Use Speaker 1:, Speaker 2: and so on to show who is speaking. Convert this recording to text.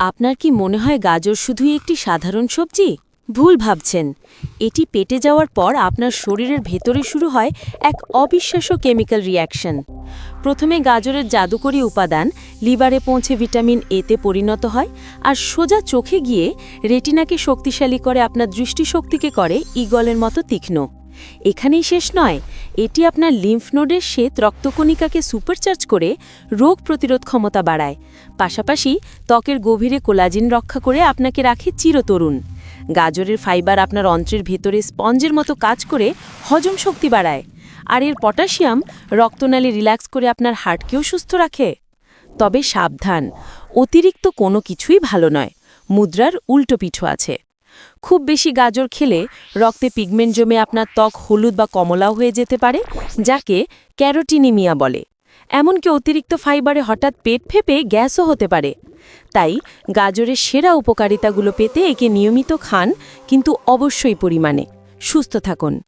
Speaker 1: আপনার কি মনে হয় গাজর শুধুই একটি সাধারণ সবজি? ভুল ভাবছেন। এটি পেটে যাওয়ার পর আপনার শরীরের ভেতরে শুরু হয় এক অবিশ্বাস্য কেমিক্যাল রিয়াকশন প্রথমে গাজরের জাদুকরী উপাদান লিভারে পৌঁছে ভিটামিন এতে পরিণত হয় আর সোজা চোখে গিয়ে রেটিনাকে শক্তিশালী করে আপনার দৃষ্টিশক্তিকে করে ইগলের মতো তীক্ষ্ণ। এখানেই শেষ নয়, এটি আপনার লিম্ফ নোডের শ্বেত রক্তকণিকাকে সুপারচার্জ করে রোগ প্রতিরোধ ক্ষমতা বাড়ায়। পাশাপাশি ত্বকের গভীরে কোলাজিন রক্ষা করে আপনাকে রাখে চিরতরুণ। গাজরের ফাইবার আপনার অন্ত্রের ভেতরে স্পঞ্জের মতো কাজ করে হজম শক্তি বাড়ায়। আর এর পটাশিয়াম রক্তনালী রিল্যাক্স করে আপনার হার্টকেও সুস্থ রাখে। তবে সাবধান, অতিরিক্ত কোনো কিছুই ভালো নয়। মুদ্রার উল্টো পিঠু আছে। খুব বেশি গাজর খেলে রক্তে পিগমেন্ট জমে আপনার ত্বক হলুদ বা কমলাও হয়ে যেতে পারে, যাকে ক্যারোটিনিমিয়া বলে। এমনকি অতিরিক্ত ফাইবারে হঠাৎ পেট ফেপে গ্যাসও হতে পারে। তাই গাজরের সেরা উপকারিতাগুলো পেতে একে নিয়মিত খান, কিন্তু অবশ্যই পরিমাণে। সুস্থ থাকুন।